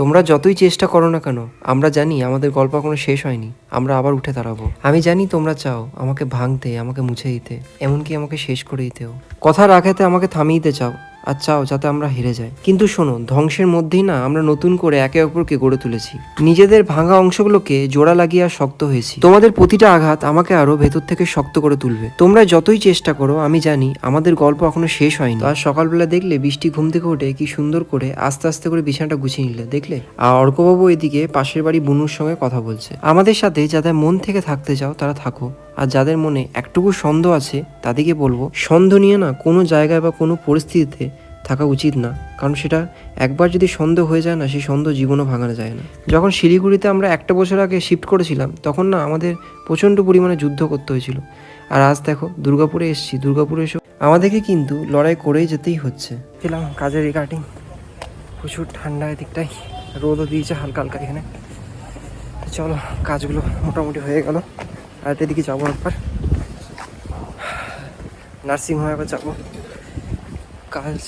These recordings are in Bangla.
তোমরা যতই চেষ্টা করো না কেন, আমরা জানি আমাদের গল্প কোনো শেষ হয়নি, আমরা আবার উঠে দাঁড়াবো। আমি জানি তোমরা চাও আমাকে ভাঙতে, আমাকে মুছে দিতে, এমনকি আমাকে শেষ করে দিতেও। কথা রাখাতে আমাকে থামিয়ে দিতে চাও আর চাও যাতে আমরা হেরে যাই। কিন্তু শোনো, ধ্বংসের মধ্যেই না আমরা নতুন করে একে অপরকে গড়ে তুলেছি। নিজেদের ভাঙা অংশগুলোকে জোড়া লাগিয়ে আর শক্ত হয়েছি। তোমাদের প্রতিটা আঘাত আমাকে আরও ভেতর থেকে শক্ত করে তুলবে। তোমরা যতই চেষ্টা করো, আমি জানি আমাদের গল্প এখনও শেষ হয়নি। আর সকালবেলা দেখলে বৃষ্টি ঘুম থেকে উঠে কি সুন্দর করে আস্তে আস্তে করে বিছানাটা গুছিয়ে নিলে, দেখলে? আর অর্কবাবু এদিকে পাশের বাড়ি বুনুর সঙ্গে কথা বলছে। আমাদের সাথে যাদের মন থেকে থাকতে চাও, তারা থাকো। আর যাদের মনে একটুকু সন্দেহ আছে, তাদেরকে বলব, সন্দেহ নিয়ে না কোনো জায়গায় বা কোনো পরিস্থিতিতে থাকা উচিত না। কারণ সেটা একবার যদি সন্দেহ হয়ে যায় না, সেই সন্দেহ জীবনও ভাঙানো যায় না। যখন শিলিগুড়িতে আমরা একটা বছর আগে শিফট করেছিলাম, তখন না আমাদের প্রচণ্ড পরিমাণে যুদ্ধ করতে হয়েছিল। আর আজ দেখো, দুর্গাপুরে এসেছি। দুর্গাপুরে এসে। আমাদেরকে কিন্তু লড়াই করেই যেতেই হচ্ছে। ছিলাম কাজের রিগার্ডিং প্রচুর ঠান্ডা এদিকটাই রোদও দিয়েছে হালকা হালকা এখানে। চলো, কাজগুলো মোটামুটি হয়ে গেল। আর এদিকে যাব একবার। নার্সিং হোমে একবার যাব। কাজ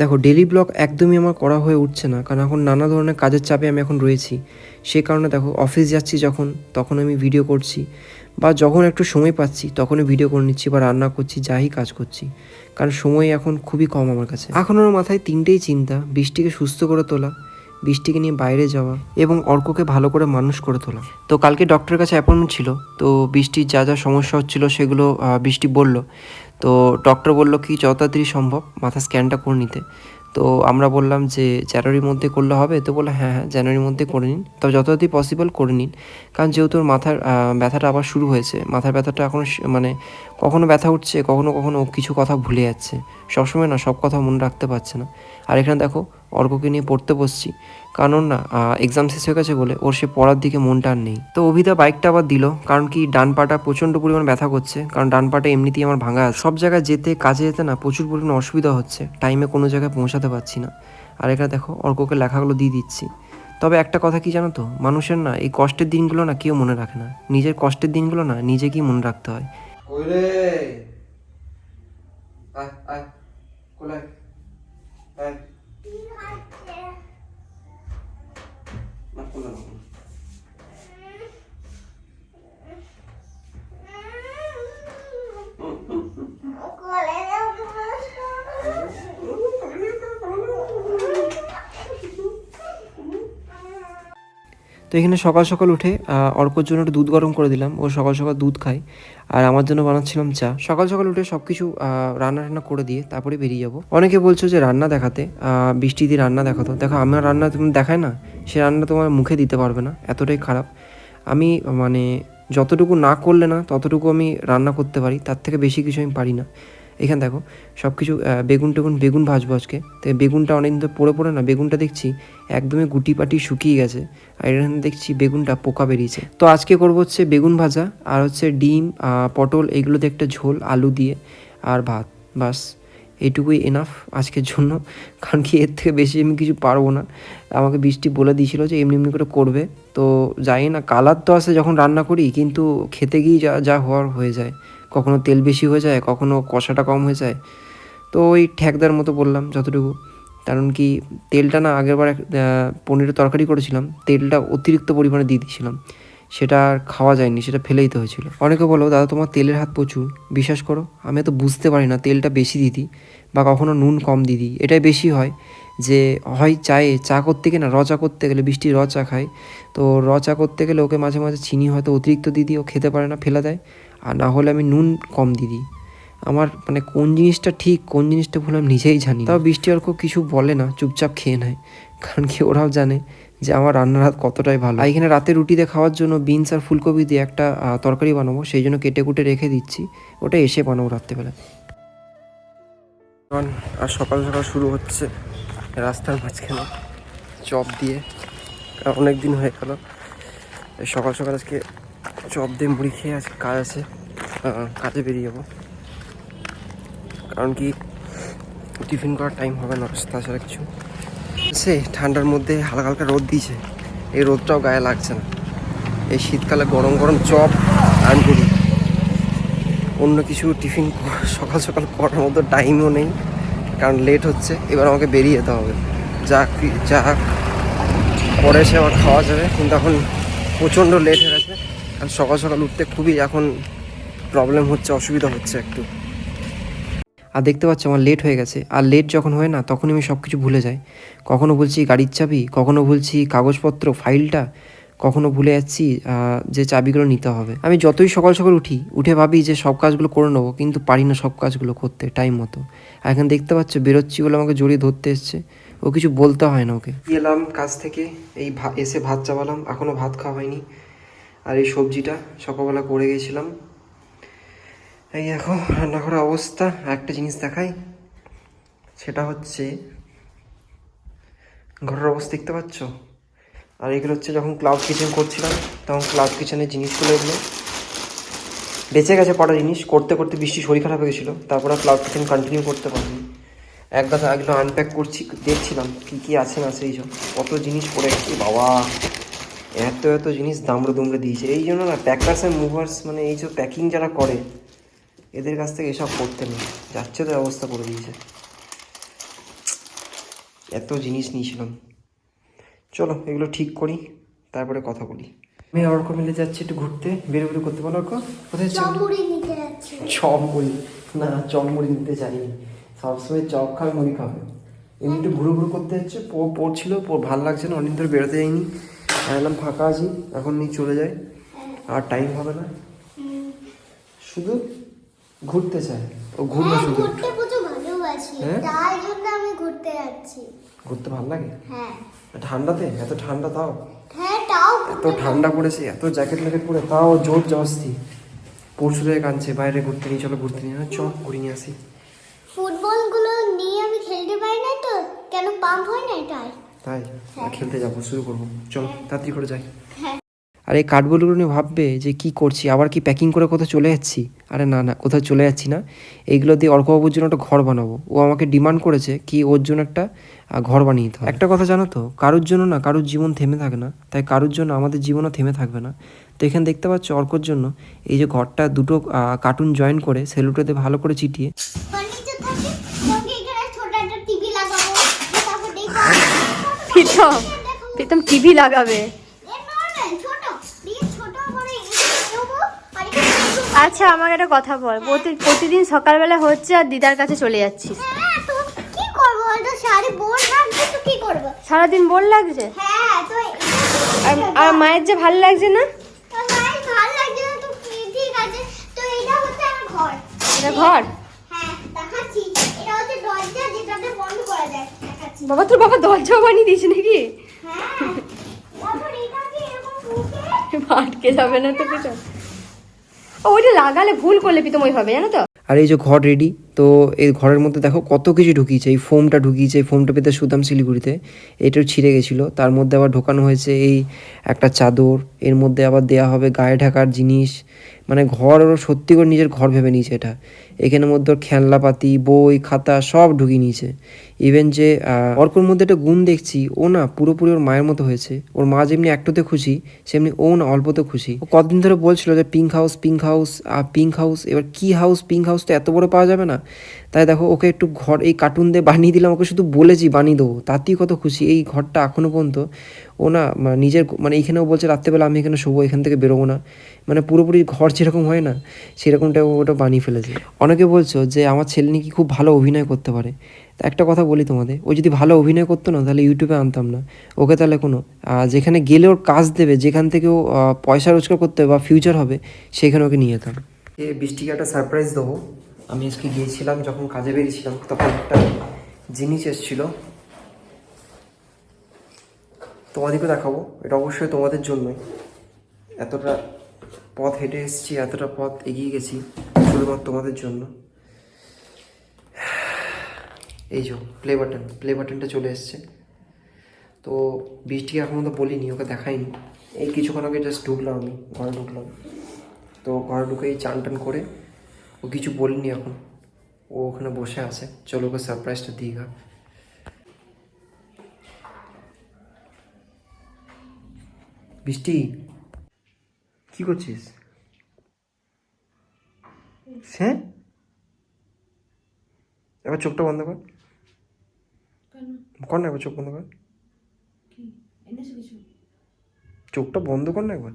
দেখো ডেলি ব্লগ একদমই আমার করা হয়ে উঠছে না, কারণ এখন নানা ধরনের কাজের চাপে আমি এখন রয়েছি। সে কারণে দেখো অফিস যাচ্ছি যখন, তখন আমি ভিডিও করছি, বা যখন একটু সময় পাচ্ছি, তখনই ভিডিও করে নিচ্ছি, বা রান্না করছি, যাই কাজ করছি। কারণ সময় এখন খুবই কম আমার কাছে। এখন ওর মাথায় তিনটেই চিন্তা, বৃষ্টিকে সুস্থ করে তোলা, বৃষ্টিকে নিয়ে বাইরে যাওয়া, এবং অর্ককে ভালো করে মানুষ করে তোলা। তো কালকে ডক্টরের কাছে অ্যাপয়েন্টমেন্ট ছিল, তো বৃষ্টির যা যা সমস্যা হচ্ছিল সেগুলো বৃষ্টি বলল। তো ডক্টর বলল, কি যত তাড়াতাড়ি সম্ভব? মাথা স্ক্যানটা করে নিতে। তো আমরা বললাম যে, জানুয়ারির মধ্যে করলে হবে? তো বলল হ্যাঁ হ্যাঁ জানুয়ারির মধ্যে করে নিন। তবে যত পসিবল করে নিন। কারণ যেহেতু মাথার ব্যথাটা আবার শুরু হয়েছে, মাথার ব্যথাটা এখন মানে কখনো ব্যথা উঠছে, কখনো কখনো কিছু কথা ভুলে যাচ্ছে। সবসময় না, সব কথা মনে রাখতে পারছে না। আর এখানে দেখো অর্ককে নিয়ে পড়তে বসছি। কারণ না এক্সাম শেষ হয়ে গেছে বলে ওর সে পড়ার দিকে মনটা আর নেই। তো অভিদা বাইকটা আবার দিল, কারণ কি ডান পাটা প্রচণ্ড পরিমাণ ব্যথা করছে, কারণ ডান পাটা এমনিতেই আমার ভাঙা আছে। সব জায়গায় যেতে, কাজে যেতে না প্রচুর পরিমাণ অসুবিধা হচ্ছে টাইমে কোনো জায়গায় পৌঁছাতে পারছি না। আর এখানে দেখো, অর্ককে লেখাগুলো দিয়ে দিচ্ছি। তবে একটা কথা কি জানো তো, মানুষের না এই কষ্টের দিনগুলো না কেউ মনে রাখে না। নিজের কষ্টের দিনগুলো না নিজেকেই মনে রাখতে হয়। আয় আয় আয়। তো এখানে সকাল সকাল উঠে অর্কর জন্য একটু দুধ গরম করে দিলাম। ও সকাল সকাল দুধ খায়। আর আমার জন্য বানাচ্ছিলাম চা। সকাল সকাল উঠে সব কিছু রান্না টান্না করে দিয়ে তারপরে বেরিয়ে যাব। অনেকে বলছো যে রান্না দেখাতে বৃষ্টি দিয়ে রান্না দেখাতো। দেখো, আমার রান্না তুমি দেখায় না। সে রান্না তোমার মুখে দিতে পারবে না, এতটাই খারাপ। আমি মানে যতটুকু না করলে না, ততটুকু আমি রান্না করতে পারি, তার থেকে বেশি কিছু আমি পারি না। এখানে দেখো সব কিছু বেগুন টেগুন, বেগুন ভাজবো আজকে। তো বেগুনটা অনেকদিন ধরে পড়ে পড়ে না, বেগুনটা দেখছি একদমই গুটি পাটি শুকিয়ে গেছে। আর এখানে দেখছি বেগুনটা পোকা বেরিয়েছে। তো আজকে করব হচ্ছে বেগুন ভাজা, আর হচ্ছে ডিম পটল এগুলোতে একটা ঝোল, আলু দিয়ে, আর ভাত, বাস। এইটুকুই এনাফ আজকের জন্য। কারণ কি এর থেকে বেশি আমি কিছু পারব না। আমাকে বৃষ্টি বলে দিয়েছিল যে এমনি এমনি করে করবে। তো জানি না, কালার তো আসে যখন রান্না করি, কিন্তু খেতে গিয়ে যা যা হওয়ার হয়ে যায়। কখনো তেল বেশি হয়ে যায়, কখনো কষাটা কম হয়ে যায়। তো ওই ঠ্যাকদার মতো বললাম যতটুকু। কারণ কি তেলটা না আগেরবার এক পনিরের তরকারি করেছিলাম, তেলটা অতিরিক্ত পরিমাণে দিয়ে দিয়েছিলাম। সেটা আর খাওয়া যায়নি, সেটা ফেলে দিতে হয়েছিল। অনেকে বলো দাদা, তোমার তেলের হাত প্রচুর, বিশ্বাস করো, আমি তো বুঝতে পারি না তেলটা বেশি দিদি বা কখনো নুন কম দিয়ে দিই এটাই বেশি হয় যে, হয় চায়ে, চা করতে গেলে না, র চা করতে গেলে, বৃষ্টি র চা খায়। তো র চা করতে গেলে ওকে মাঝে মাঝে চিনি হয়তো অতিরিক্ত দিদি, ও খেতে পারে না, ফেলে দেয়। আর না হলে আমি নুন কম দিয়ে দিই আমার মানে কোন জিনিসটা ঠিক, কোন জিনিসটা ভুল আমি নিজেই জানি তাও বৃষ্টি অর্ক কিছু বলে না, চুপচাপ খেয়ে নেয়। কারণ কি ওরাও জানে যে আমার রান্নার হাত কতটাই ভালো। এখানে রাতে রুটিতে খাওয়ার জন্য বিনস আর ফুলকপি দিয়ে একটা তরকারি বানাবো, সেই জন্য কেটে কুটে রেখে দিচ্ছি। ওটা এসে বানাবো রাত্রেবেলা। আর সকাল সকাল শুরু হচ্ছে রাস্তার মাঝখানে চপ দিয়ে। অনেক দিন হয়ে গেল। সকাল সকাল আজকে চপ দিয়ে মুড়ি খেয়ে আজকে কাজ আছে। কাজে বেরিয়ে যাব। কারণ কি, টিফিন করার টাইম হবে না তাছাড়া কিছু। সে ঠান্ডার মধ্যে হালকা হালকা রোদ দিয়েছে। এই রোদটাও গায়ে লাগছে না। এই শীতকালে গরম গরম চপ মুড়ি অন্য কিছু টিফিন সকাল সকাল করার মতো টাইমও নেই। কারণ লেট হচ্ছে। এবার আমাকে বেরিয়ে যেতে হবে। যা যাক পরে এসে আবার খাওয়া যাবে। কিন্তু এখন প্রচণ্ড লেট হয়ে গেছে। আর সকাল সকাল উঠতে খুবই এখন প্রবলেম হচ্ছে, অসুবিধা হচ্ছে একটু। আর দেখতে পাচ্ছ আমার লেট হয়ে গেছে। আর লেট যখন হয় না তখন আমি সব কিছু ভুলে যাই। কখনও বলছি গাড়ির চাবি কখনও বলছি কাগজপত্র ফাইলটা কখনো ভুলে যাচ্ছি যে চাবিগুলো নিতে হবে। আমি যতই সকাল সকাল উঠি, উঠে ভাবি যে সব কাজগুলো করে নেব, কিন্তু পারি না সব কাজগুলো করতে টাইম মতো। এখন দেখতে পাচ্ছ বেরোচ্ছি বলে আমাকে জড়িয়ে ধরতে এসছে। ও কিছু বলতে হয় না ওকে। এলাম কাজ থেকে, এই এসে ভাত চাপালাম এখনও ভাত খাওয়া হয়নি। আর এই সবজিটা সকালবেলা করে গেছিলাম। এই দেখো, রান্নাঘরের অবস্থা। একটা জিনিস দেখাই। সেটা হচ্ছে, ঘরের অবস্থা দেখতে পাচ্ছ? আর এগুলো হচ্ছে যখন ক্লাউড কিচেন করছিলাম, তখন ক্লাউড কিচেনের জিনিসগুলো এগুলো বেঁচে গেছে কটা জিনিস। করতে করতে বৃষ্টি শরীর খারাপ হয়ে গেছিল। তারপর আর ক্লাউড কিচেন কন্টিনিউ করতে পারিনি। এক গাছা এগুলো আনপ্যাক করছি, দেখছিলাম কী কী আছে না সেই সব কত জিনিস পড়ে গেছে, বাবা। এত এত জিনিস দামড়ে দুমড়ে দিয়েছে। এই জন্য না প্যাকার্স অ্যান্ড মুভার্স মানে এই সব প্যাকিং যারা করে এদের কাছ থেকে এসব করতে নেই। যাচ্ছে তো ব্যবস্থা করে দিয়েছে। এত জিনিস নিয়েছিলাম। চলো এগুলো ঠিক করি তারপরে কথা বলি। আমি অর্ক মিলে যাচ্ছি একটু ঘুরতে। বেরো বেরো করতে বলো অর্ক। কোথায় চমড়ি না চপ মুড়ি নিতে চাইনি সবসময় চপ খাবে মুড়ি খাবে। এমনি একটু ঘুরু ঘুরু করতে যাচ্ছে। প- পড়ছিল ভালো লাগছে না। অনেক ধরে বেরোতে যাইনি। এলাম ফাঁকা আছি এখন নিয়ে চলে যাই। আর টাইম হবে না। শুধু ঘুরতে চায়। ও ঘুরবে হ্যাঁ শুধু। ঘুরতে প্রচুর ভালোবাসি। হ্যাঁ? তাই জন্য আমি ঘুরতে যাচ্ছি। ঘুরতে ভালো লাগে? হ্যাঁ। ঠান্ডাতে? এত ঠান্ডা তাও? হ্যাঁ তাও এত ঠান্ডা পড়েছে এত জ্যাকেট ম্যাকেট পরে তাও জোর জবস্তি পরশু থেকে কাঁদছে বাইরে ঘুরতে নিয়ে চলো ঘুরতে নিয়ে চ ঘুরে নিয়ে আসি। ফুটবলগুলো নিয়ে আমি খেলতে পারি না তো কেন পাম্প হয় না এটাই? তাই? খেলতে যাব শুরু করব। চলো তাড়াতাড়ি করে যাই। হ্যাঁ। আর এই কার্ডবোর্ডগুলো নিয়ে ভাববে যে কি করছি আবার কি প্যাকিং করে কোথাও চলে যাচ্ছি? আরে না না কোথাও চলে যাচ্ছি না। এইগুলো দিয়ে অর্কবাবুর জন্য একটা ঘর বানাবো। ও আমাকে ডিমান্ড করেছে কি ওর জন্য একটা ঘর বানিয়ে দিতে একটা কথা জানো তো কারোর জন্য না কারোর জীবন থেমে থাকে না। তাই কারোর জন্য আমাদের জীবনও থেমে থাকবে না। তো এখানে দেখতে পাচ্ছ অর্কর জন্য এই যে ঘরটা দুটো কার্টুন জয়েন করে সেলুটোতে ভালো করে চিটিয়ে। ফার্নিচার থাকে তোকে এখানে ছোট একটা টিভি লাগাবো। তারপর দেখো প্রীতম প্রীতম টিভি লাগাবে এ নরমাল ছোট দিয়ে ছোট করে এখানে দেবো আর এখানে দেখো। আচ্ছা আমাকে একটা কথা বল। প্রতি- প্রতিদিন সকালবেলা হচ্ছে আর দিদার কাছে চলে যাচ্ছিস? হ্যাঁ সারাদিন বোর লাগছে? হ্যাঁ আর আর মায়ের যে ভালো লাগছে না? এটা ঘর। হ্যাঁ বাবা তোর বাবা দরজাও বানিয়ে দিয়েছে নাকি? আটকে যাবে না তো। কিছু ওইটা লাগালে ভুল করলে প্রীতম হবে, জানো তো? আর এই যে ঘর রেডি তো এই ঘরের মধ্যে দেখো কত কিছু ঢুকিয়েছে। এই ফোমটা ঢুকিয়েছে, এই ফোমটা পেতে সুদাম শিলিগুড়িতে। এটাও ছিঁড়ে গেছিল। তার মধ্যে আবার ঢোকানো হয়েছে এই একটা চাদর। এর মধ্যে আবার দেয়া হবে গায়ে ঢাকার জিনিস। মানে ঘর ওর সত্যি করে নিজের ঘর ভেবে নিয়েছে এটা। এখানের মধ্যে ওর খেলনাপাতি, বই, খাতা সব ঢুকিয়ে নিয়েছে। ইভেন যে অর্কর মধ্যে একটা গুণ দেখছি, ও না পুরোপুরি ওর মায়ের মতো হয়েছে। ওর মা যেমনি একটুতে খুশি, সেমনি ও না অল্পতে খুশি। ও কতদিন ধরে বলছিল যে পিঙ্ক হাউস পিঙ্ক হাউস আর পিঙ্ক হাউস এবার কি হাউস পিঙ্ক হাউস তো এত বড় পাওয়া যাবে না? তাই দেখো, ওকে একটু ঘর, এই কার্টুন দিয়ে বানিয়ে দিলাম, ওকে শুধু বলেছি বানিয়ে দেবো। তাতেই কত খুশি, এই ঘরটা এখনও পর্যন্ত ও না নিজের মানে এইখানেও বলছে, রাত্রেবেলা আমি এখানে শোবো, এখান থেকে বেরোবো না। মানে পুরোপুরি ঘর যেরকম হয় না সেরকমটা ওটা বানিয়ে ফেলেছে। অনেকে বলছো যে, আমার ছেলে নাকি খুব ভালো অভিনয় করতে পারে। তা একটা কথা বলি তোমাদের, ও যদি ভালো অভিনয় করতো না, তাহলে ইউটিউবে আনতাম না। ওকে তাহলে কোনো যেখানে গেলে ওর কাজ দেবে, যেখান থেকে ও পয়সা রোজগার করতে হবে বা ফিউচার হবে, সেখানে ওকে নিয়ে যেতাম। বৃষ্টিকে একটা সারপ্রাইজ দেবো। আমি আজকে গিয়েছিলাম, যখন কাজে বেরিয়েছিলাম, তখন একটা জিনিস এসেছিল। তোমাদেরকে দেখাবো, এটা অবশ্যই তোমাদের জন্যই। এতটা পথ হেঁটে এসেছি, এতটা পথ এগিয়ে গেছি, শুধুমাত্র তোমাদের জন্য। এই যে প্লে বাটন প্লে বাটনটা চলে এসছে। তো বৃষ্টিকে এখন তো বলিনি, ওকে দেখাইনি। এই কিছুক্ষণ আগে জাস্ট ঢুকলাম আমি, ঘরে ঢুকলাম। তো ঘরে ঢুকেই চান টান করে ও কিছু বলিনি এখন। ও ওখানে বসে আছে। চলো ওকে সারপ্রাইজটা দিই গা। বৃষ্টি কি করছিস? হ্যাঁ? এবার চোখটা বন্ধ কর। কর না এবার চোখ বন্ধ কর। চোখটা বন্ধ কর না একবার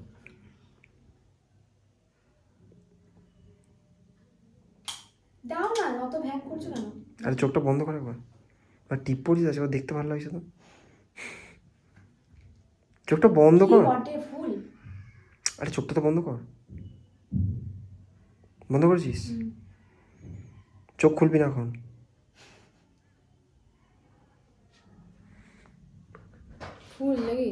দাও না অত ভ্যাক করছ কেন? আরে চোখটা বন্ধ কর একবার। আর টিপ পড়িস আছে দেখতে ভালো লাগছে তো। চোখটা বন্ধ কর। আরে চোখটা তো বন্ধ কর। বন্ধ করেছিস? চোখ খুলবি না এখন। ফুল নাকি?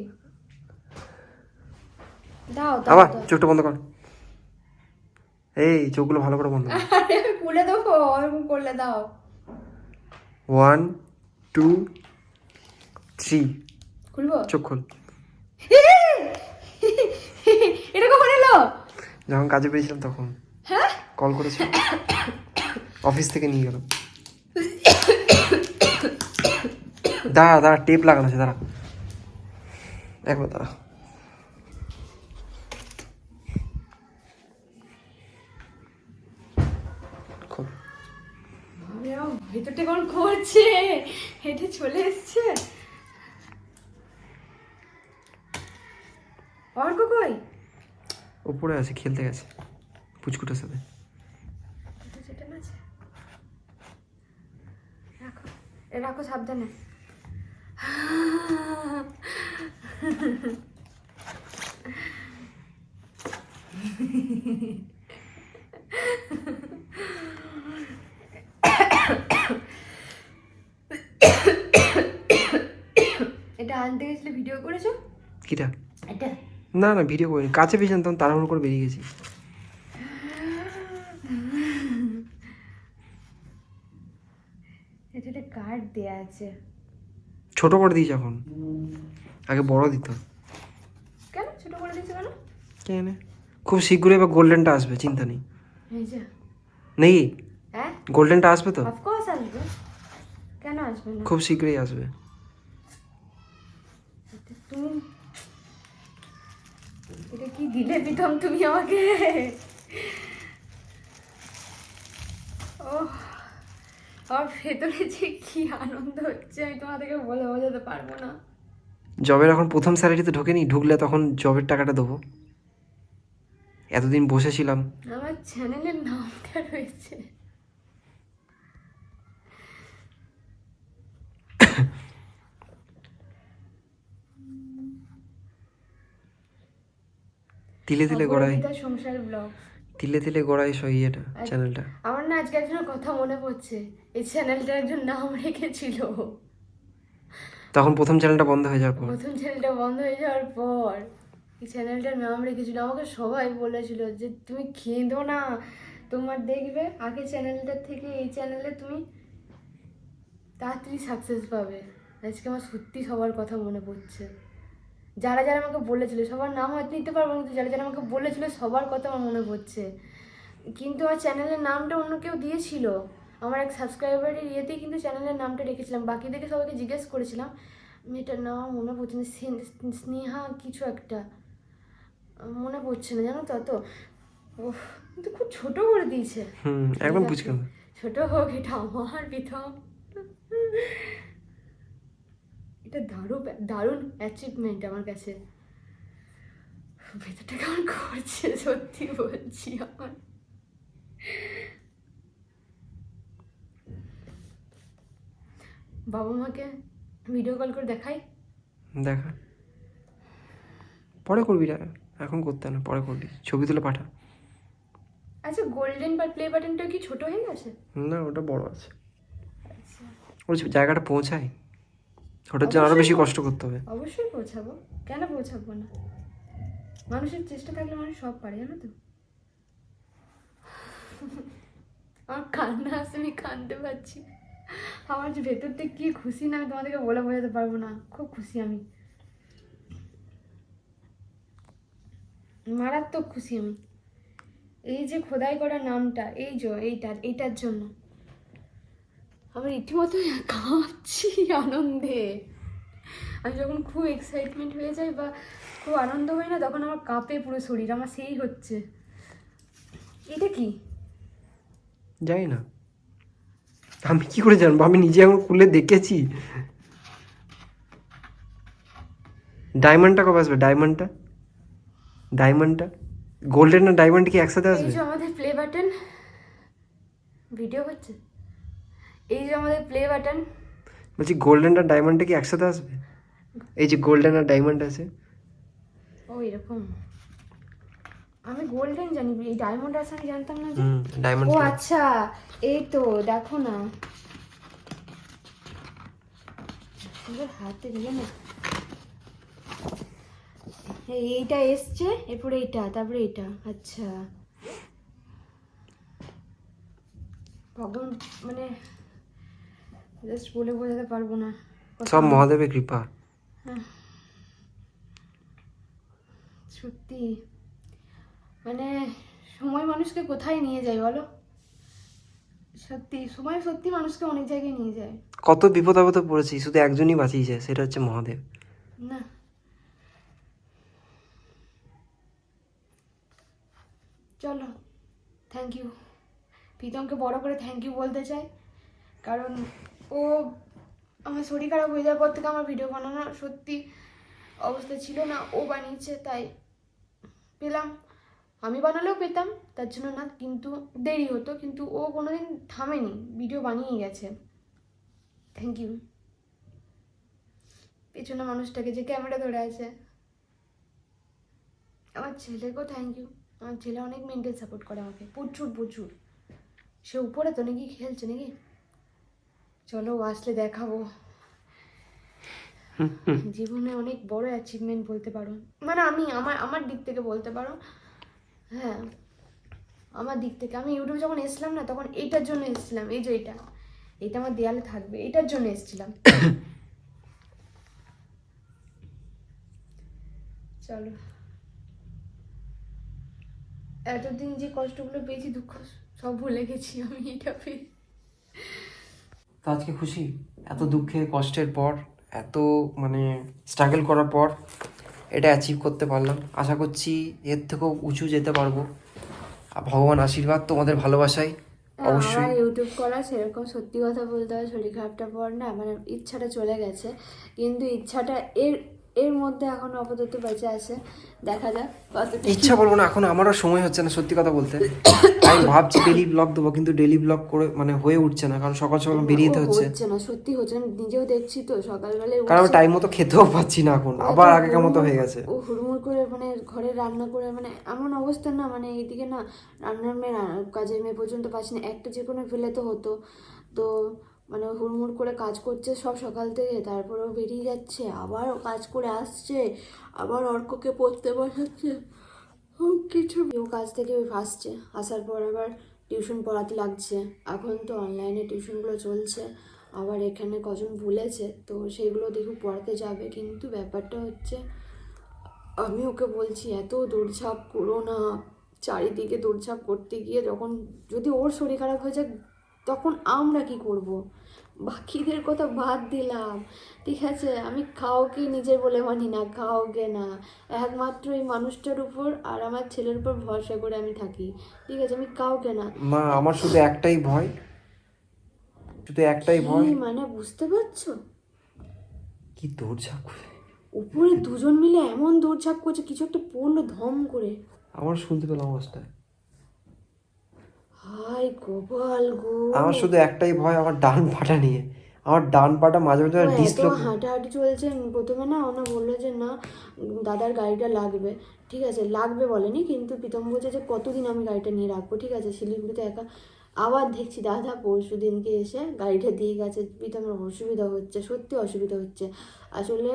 দাও দাও আবার চোখটা বন্ধ কর। এই চোখগুলো ভালো করে বন্ধ আরে খুলে দেবো ওরকম করলে দাও। ওয়ান টু থ্রি খুলবো? চোখ খোল। এটা কখন এলো? যখন কাজে পেয়েছিলাম তখন। হ্যাঁ? কল করেছি অফিস থেকে নিয়ে গেল। দাঁড়া দাঁড়া টেপ লাগানো আছে দাঁড়া। একবার দাঁড়া। ভেতরটা কেমন করছে। হেঁটে চলে এসছে। অর্ক কই? উপরে আছে খেলতে গেছে। পুচকুটার সাথে। রাখো এ রাখো সাবধানে। এটা আনতে গেছিলে ভিডিও করেছ? কিটা? এটা। না না ভিডিও করিনি। কাছে পেয়েছিলাম তখন তাড়াহুড়ো করে বেরিয়ে গেছি। এটা কার্ড দেয়া আছে। ছোট করে দিয়েছি এখন। আগে বড় দিত কেন? ছোট করে দিয়েছ কেন? কে জানে? খুব শীঘ্রই এবার গোল্ডেনটা আসবে চিন্তা নেই। নেই? হ্যাঁ? গোল্ডেনটা আসবে তো? অফকোর্স আসবে। কেন আসবে খুব শীঘ্রই আসবে। এটা কি দিলে প্রীতম? তুমি আমাকে? ও আমার ভেতরে যে কি আনন্দ হচ্ছে আমি তোমাদেরকে বলে বোঝাতে পারব না। জবের এখন প্রথম স্যালারিতে ঢোকেনি ঢুকলে তখন জবের টাকাটা দেবো। এতদিন বসেছিলাম। আমার চ্যানেলের নামটা রয়েছে। তিলে তিলে গড়াই। সংসার ব্লগ। তিলে তিলে গড়াই সই এটা চ্যানেলটা আমার না আজকে একজনের কথা মনে পড়ছে। এই চ্যানেলটার একজন নাম রেখেছিল। তখন প্রথম চ্যানেলটা বন্ধ হয়ে যাওয়ার পর। প্রথম চ্যানেলটা বন্ধ হয়ে যাওয়ার পর এই চ্যানেলটার নাম রেখেছিল। আমাকে সবাই বলেছিল যে তুমি খেদো না। তোমার দেখবে আগে চ্যানেলটার থেকে এই চ্যানেলে তুমি তাড়াতাড়ি সাকসেস পাবে। আজকে আমার সত্যি সবার কথা মনে পড়ছে। যারা যারা আমাকে বলেছিল সবার নাম হয়তো নিতে পারব না, কিন্তু যারা যারা আমাকে বলেছিল সবার কথা আমার মনে পড়ছে। কিন্তু আমার চ্যানেলের নামটা অন্য কেউ দিয়েছিল। আমার এক সাবস্ক্রাইবারের ইয়েতেই কিন্তু চ্যানেলের নামটা রেখেছিলাম। বাকিদেরকে সবাইকে জিজ্ঞেস করেছিলাম মেয়েটার নাম আমার মনে পড়ছে না স্নেহা কিছু একটা। মনে পড়ছে না জানো তো তো। ও কিন্তু খুব ছোট করে দিয়েছে। একদম ছোট হোক এটা আমার প্রথম এটা দারুণ দারুণ অ্যাচিভমেন্ট আমার কাছে। ভেতরটা কেমন করছে সত্যি বলছি আমার। বাবা মাকে ভিডিও কল করে দেখাই? দেখা। পরে করবি রে এখন করতে না পরে করবি। ছবি তুলে পাঠা। আচ্ছা গোল্ডেন বা প্লে বাটনটা কি ছোট হয়ে গেছে? না ওটা বড় আছে। ওর জায়গাটা পৌঁছায়। ওটার জন্য আরও বেশি কষ্ট করতে হবে। অবশ্যই পৌঁছাবো। কেন পৌঁছাবো না? মানুষের চেষ্টা থাকলে মানুষ সব পারে, জানো তো? আমার কান্না আসে আমি কাঁদতে পারছি। আমার যে ভেতর থেকে কি খুশি না, আমি তোমাদেরকে বলে বোঝাতে পারব না। খুব খুশি আমি। মারাত্মক খুশি আমি। এই যে খোদাই করা নামটা, এই যে এইটার এইটার জন্য। আমি রীতিমতো কাঁদছি আনন্দে। আমি যখন খুব এক্সাইটমেন্ট হয়ে যাই বা খুব আনন্দ হয় না তখন আমার কাঁপে পুরো শরীর আমার সেই হচ্ছে। এটা কি? জানি না। আমি কি করে জানব? আমি নিজে এখন খুলে দেখেছি। ডায়মন্ডটা কবে আসবে? ডায়মন্ডটা? ডায়মন্ডটা? গোল্ডেন আর ডায়মন্ড কি একসাথে এই আসবে? যে আমাদের প্লে বাটন ভিডিও হচ্ছে? এই যে আমাদের প্লে বাটন বলছি গোল্ডেন আর ডায়মন্ডটা কি একসাথে আসবে? এই যে গোল্ডেন আর ডায়মন্ড আছে। ও এরকম। আমি গোল্ডেন জানি এই ডায়মন্ড আছে আমি জানতাম না যে। ডায়মন্ড ও আচ্ছা এই তো দেখো না। সুন্দর হাতে দিলে না। এইটা এসছে এরপরে এইটা তারপরে এইটা আচ্ছা। ভগবান মানে জাস্ট বলে বোঝাতে পারব না সব মহাদেবের কৃপা। সত্যি। মানে সময় মানুষকে কোথায় নিয়ে যায় বলো? সত্যি সময় সত্যি মানুষকে অনেক জায়গায় নিয়ে যায়। কত বিপদ আপদে পড়েছি শুধু একজনই বাঁচিয়েছে সেটা হচ্ছে মহাদেব। না। চলো থ্যাংক ইউ প্রীতমকে বড় করে থ্যাংক ইউ বলতে চাই কারণ ও আমার শরীর খারাপ হয়ে যাওয়ার পর থেকে আমার ভিডিও বানানো সত্যি অবস্থা ছিল না, ও বানিয়েছে, তাই পেলাম। আমি বানালেও পেতাম, তার জন্য না, কিন্তু দেরি হতো, কিন্তু ও কোনোদিন থামেনি ভিডিও বানিয়ে গেছে। থ্যাংক ইউ পেছনে মানুষটাকে যে ক্যামেরা ধরে আছে। আমার ছেলেকেও থ্যাংক ইউ আমার ছেলে অনেক মেন্টাল সাপোর্ট করে আমাকে, প্রচুর প্রচুর। সে উপরে তো নাকি খেলছে নাকি? চলো আসলে দেখাবো। জীবনে অনেক বড় অ্যাচিভমেন্ট বলতে পারো। মানে আমি আমার আমার দিক থেকে বলতে পারো। হ্যাঁ আমার দিক থেকে। আমি ইউটিউবে যখন এসলাম না তখন এইটার জন্য এসেছিলাম। এই যে এটা এটা আমার দেয়ালে থাকবে। এটার জন্য এসেছিলাম। চলো। এতদিন যে কষ্টগুলো পেয়েছি দুঃখ সব ভুলে গেছি আমি এটা পেয়ে। তো আজকে খুশি। এত দুঃখে কষ্টের পর এত মানে স্ট্রাগল করার পর এটা অ্যাচিভ করতে পারলাম। আশা করছি এর থেকেও উঁচু যেতে পারব। আর ভগবান আশীর্বাদ তোমাদের ভালোবাসাই অবশ্যই। ইউটিউব করা সেরকম সত্যি কথা বলতে হয় শরীর খারাপটা পর না মানে ইচ্ছাটা চলে গেছে। কিন্তু ইচ্ছাটা এর এর মধ্যে এখন আপাতত বেঁচে আছে দেখা যাক ইচ্ছা বলব না এখন আমারও সময় হচ্ছে না সত্যি কথা বলতে। আমি ভাবছি ডেলি ব্লগ দেবো কিন্তু ডেলি ব্লগ করে মানে হয়ে উঠছে না কারণ সকাল সকাল বেরিয়ে যেতে হচ্ছে। হচ্ছে না সত্যি হচ্ছে না আমি নিজেও দেখছি তো সকালবেলায় কারণ টাইম মতো খেতেও পাচ্ছি না এখন আবার আগেকার মতো হয়ে গেছে। ও হুড়মুড় করে মানে ঘরে রান্না করে মানে এমন অবস্থা না মানে এইদিকে না রান্নার মেয়ে কাজের মেয়ে পর্যন্ত পাচ্ছি না একটা যে কোনো ফেলে তো হতো। তো মানে হুড়মুড় করে কাজ করছে, সব সকাল থেকে। তারপরেও বেরিয়ে যাচ্ছে, আবার কাজ করে আসছে, আবার অর্ককে পড়তে বসাচ্ছে। কিছু ও কাজ থেকে আসছে, আসার পর আবার টিউশন পড়াতে লাগছে। এখন তো অনলাইনে টিউশনগুলো চলছে, আবার এখানে কজন ভুলেছে, তো সেগুলো দেখে পড়াতে যাবে। কিন্তু ব্যাপারটা হচ্ছে, আমি ওকে বলছি, এত দৌড়ঝাঁপ করো না। চারিদিকে দৌড়ঝাঁপ করতে গিয়ে যখন যদি ওর শরীর খারাপ হয়ে যায় তখন আমরা কি করব? বাকিদের কথা বাদ দিলাম। ঠিক আছে আমি কাউকে নিজের বলে মানি না কাউকে না। একমাত্র এই মানুষটার উপর আর আমার ছেলের উপর ভরসা করে আমি থাকি। ঠিক আছে আমি কাউকে না। মা আমার শুধু একটাই ভয়। শুধু একটাই ভয়। মানে বুঝতে পারছ? কি দৌড়ঝাঁপ করে। উপরে দুজন মিলে এমন দৌড়ঝাঁপ করছে কিছু একটা পড়ল ধম করে। আমার শুনতে পেলাম আওয়াজটা। হাই গোপাল গো। আমার শুধু একটাই ভয় আমার ডান পাটা নিয়ে। আমার ডান পাটা মাঝে মাঝে ও এত হাঁটাহাঁটি চলছে প্রথমে না ওনা বলল যে না দাদার গাড়িটা লাগবে। ঠিক আছে লাগবে বলেনি কিন্তু প্রীতম বলছে যে কতদিন আমি গাড়িটা নিয়ে রাখব? ঠিক আছে শিলিগুড়িতে একা। আবার দেখছি দাদা পরশু দিনকে এসে গাড়িটা দিয়ে গেছে। প্রীতমের অসুবিধা হচ্ছে সত্যি অসুবিধা হচ্ছে। আসলে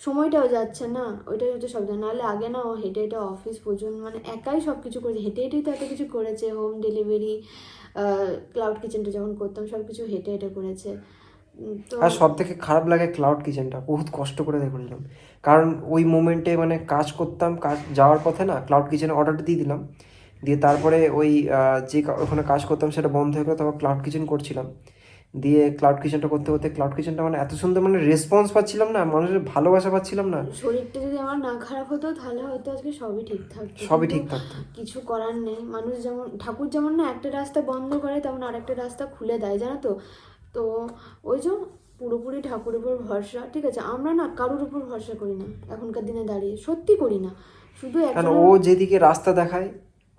সময়টাও যাচ্ছে না, ওইটাই হচ্ছে সব নাহলে আগে না ও হেঁটে হেঁটে অফিস পর্যন্ত মানে একাই সব কিছু করেছে। হেঁটে হেঁটেই তো এত কিছু করেছে হোম ডেলিভারি ক্লাউড কিচেনটা যখন করতাম সব কিছু হেঁটে হেঁটে করেছে। আর সব থেকে খারাপ লাগে ক্লাউড কিচেনটা বহুত কষ্ট করে দেখলাম কারণ ওই মোমেন্টে মানে কাজ করতাম, কাজ, যাওয়ার পথে না ক্লাউড কিচেনে অর্ডারটা দিয়ে দিলাম। দিয়ে তারপরে ওই যে ওখানে কাজ করতাম, সেটা বন্ধ হয়ে গেলো, তারপর ক্লাউড কিচেন করছিলাম। দিয়ে ক্লাউড কিচেনটা করতে করতে ক্লাউড কিচেনটা মানে এত সুন্দর মানে রেসপন্স পাচ্ছিলাম না মানুষের ভালোবাসা পাচ্ছিলাম না। শরীরটা যদি আমার না খারাপ হতো তাহলে হয়তো আজকে সবই ঠিক থাকতো। সবই ঠিক থাকতো। কিছু করার নেই। মানুষ যেমন ঠাকুর যেমন না একটা রাস্তা বন্ধ করে তেমন আরেকটা রাস্তা খুলে দেয় জানো তো? তো ওই যে পুরোপুরি ঠাকুরের উপর ভরসা ঠিক আছে? আমরা না কারোর উপর ভরসা করি না এখনকার দিনে দাঁড়িয়ে। সত্যি করি না। শুধু ও যেদিকে রাস্তা দেখায়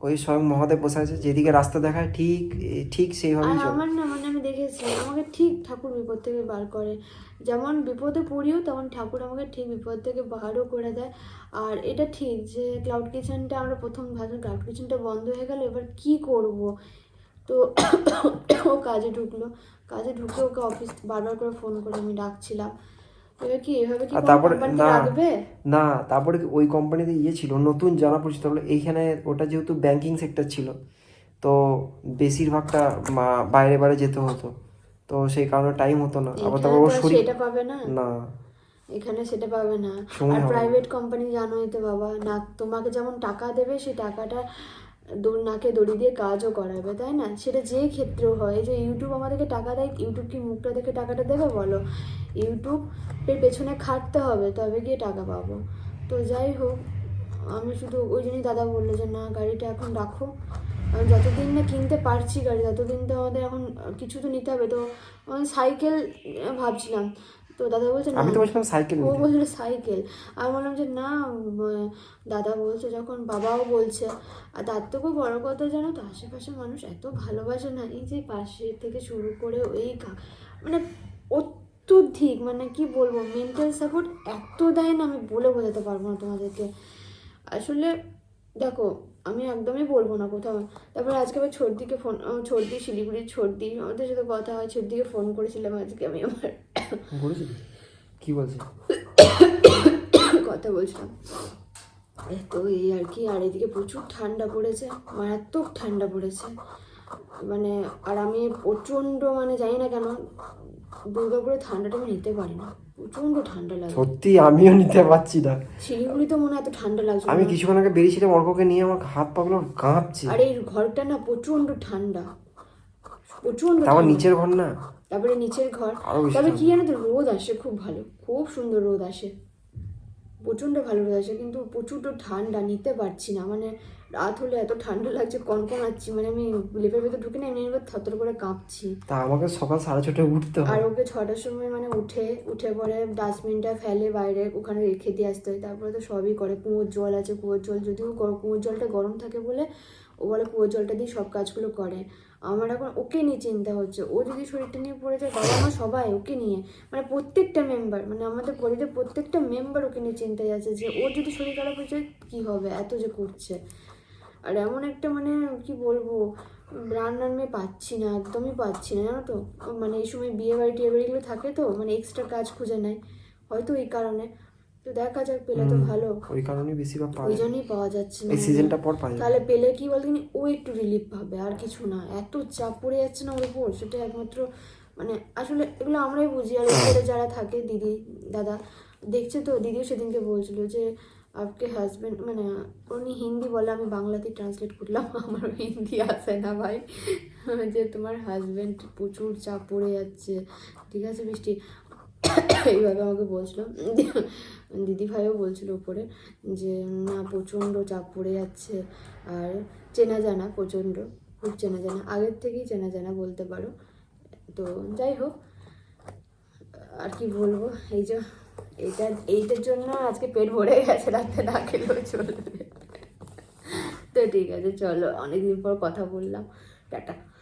ওই স্বয়ং মহাদেব বসে আছে যেদিকে রাস্তা দেখায় ঠিক ঠিক সেইভাবেই চলে। আমার না মানে আমি দেখেছি আমাকে ঠিক ঠাকুর বিপদ থেকে বার করে। যেমন বিপদে পড়িও তেমন ঠাকুর আমাকে ঠিক বিপদ থেকে বারও করে দেয়। আর এটা ঠিক যে ক্লাউড কিচেনটা আমরা প্রথম ভাবলাম ক্লাউড কিচেনটা বন্ধ হয়ে গেল এবার কি করব? তো ও কাজে ঢুকলো। কাজে ঢুকে ওকে অফিস বারবার করে ফোন করে আমি ডাকছিলাম। কি এভাবে কি তারপরে না না তারপরে ওই কোম্পানিতে ইয়ে ছিল নতুন জানা পরিচিত হলো এইখানে ওটা যেহেতু ব্যাংকিং সেক্টর ছিল তো বেশিরভাগটা বাইরে বাইরে যেতে হতো তো সেই কারণে টাইম হতো না। আবার তারপর ওর শরীর সেটা পাবে না? না। এখানে সেটা পাবে না। আর প্রাইভেট কোম্পানি জানোই তো বাবা না তোমাকে যেমন টাকা দেবে সেই টাকাটা নাকে দড়ি দিয়ে কাজও করাবে, তাই না? সেটা যে ক্ষেত্রেও হয়। যে ইউটিউব আমাদেরকে টাকা দেয় ইউটিউব কি মুখটা দেখে টাকাটা দেবে বলো? ইউটিউবের পেছনে খাটতে হবে, তবে গিয়ে টাকা পাবো। তো যাই হোক, আমি শুধু ওই জন্যই দাদা বলল যে, না, গাড়িটা এখন রাখো। আমি যতদিন না কিনতে পারছি গাড়ি, ততদিন তো আমাদের এখন কিছু তো নিতে হবে। তো আমি সাইকেল ভাবছিলাম। তো দাদা বলছে আমি তো বলছিলাম সাইকেল ও বলছিল সাইকেল। আমি বললাম যে না দাদা বলছে যখন বাবাও বলছে আর তার থেকেও বড় কথা জানো তো আশেপাশে মানুষ এত ভালোবাসে না এই যে পাশে থেকে শুরু করে ওই কা- মানে অত্যধিক মানে কি বলব মেন্টাল সাপোর্ট এত দেয় না আমি বলে বোঝাতে পারব না তোমাদেরকে। আসলে দেখো আমি একদমই বলব না কোথাও। তারপরে আজকে আবার ছর্দিকে ফোন ছর্দি শিলিগুড়ির ছর্দি ওদের সাথে কথা হয় ছর্দিকে ফোন করেছিলাম আজকে আমি আমার কি? বলছে? কথা বলছিলাম। তো এই আর কি আর এদিকে প্রচুর ঠান্ডা পড়েছে মারাত্মক ঠান্ডা পড়েছে। মানে আর আমি প্রচণ্ড মানে জানি না কেন দুর্গাপুরে ঠান্ডাটা আমি নিতে পারি না। প্রচণ্ড ঠান্ডা লাগে। সত্যি আমিও নিতে পারছি না। শিলিগুড়িতে মনে হয় এত ঠান্ডা লাগছে আমি কিছুক্ষণ আগে বেরিয়েছিলাম অর্ককে নিয়ে আমার হাত পাগুলো কাঁপছে। আর এই ঘরটা না প্রচণ্ড ঠান্ডা। প্রচণ্ড ঠান্ডা। নিচের ঘর না? তারপরে নিচের ঘর। তবে কি জানো তো রোদ আসে খুব ভালো খুব সুন্দর রোদ আসে। প্রচণ্ড ভালো রোদ আসে কিন্তু প্রচণ্ড ঠান্ডা নিতে পারছি না। মানে রাত হলে এত ঠান্ডা লাগছে কনকনাচ্ছি মানে আমি লেপের ভেতর ঢুকে না এমনি এবার থতর করে কাঁপছি। তা আমাকে সকাল সাড়ে ছটায় উঠতে আর ওকে ছটার সময় মানে উঠে উঠে পরে ডাস্টবিনটা ফেলে বাইরে ওখানে রেখে দিয়ে আসতে হয়। তারপরে তো সবই করে কুয়োর জল আছে কুয়োর জল যদিও কুয়োর জলটা গরম থাকে বলে ও বলে কুয়োর জলটা দিয়ে সব কাজগুলো করে। আমার এখন ওকে নিয়ে চিন্তা হচ্ছে। ও যদি শরীরটা নিয়ে পড়ে যায়, বাবা মা সবাই ওকে নিয়ে মানে প্রত্যেকটা মেম্বার মানে আমাদের পরিবারের প্রত্যেকটা মেম্বার ওকে নিয়ে চিন্তায় আছে যে, ওর যদি শরীর খারাপ হয়ে যায়, কী হবে? এত যে করছে। আর এমন একটা মানে কি বলব রান্নার মেয়ে পাচ্ছি না, একদমই পাচ্ছি না, জানো তো? মানে এই সময় বিয়ে বাড়ি টিয়ে বাড়িগুলো থাকে তো মানে এক্সট্রা কাজ খুঁজে নেয়। হয়তো এই কারণে। তো দেখা যাক পেলে তো ভালো। ওই কারণে বেশিরভাগ পাওয়া ওই। জন্যই পাওয়া যাচ্ছে না। এই সিজনটা পর পাওয়া তাহলে পেলে কি বলতে ও একটু রিলিফ পাবে আর কিছু না। এত চাপ পড়ে যাচ্ছে না ওর উপর সেটা একমাত্র মানে আসলে এগুলো আমরাই বুঝি। আর উপরে যারা থাকে দিদি দাদা দেখছে তো দিদিও সেদিনকে বলছিল যে আপকে হাজবেন্ড মানে উনি হিন্দি বলে আমি বাংলাতে ট্রান্সলেট করলাম আমার হিন্দি আসে না ভাই। যে তোমার হাজবেন্ড প্রচুর চাপ পড়ে যাচ্ছে। ঠিক আছে বৃষ্টি এইভাবে আমাকে বলছিল। দিদি ভাইও বলছিল উপরে যে, না, প্রচণ্ড চাপ পড়ে যাচ্ছে আর চেনা জানা, প্রচণ্ড, খুব চেনা জানা। আগের থেকেই চেনা জানা বলতে পারো। তো যাই হোক, আর কি বলব? এই যে, এইটা, এইটার জন্য আজকে পেট ভরে গেছে রাতে, না খেলেও চলবে। তো ঠিক আছে, চলো, অনেকদিন পর কথা বললাম। টাটা।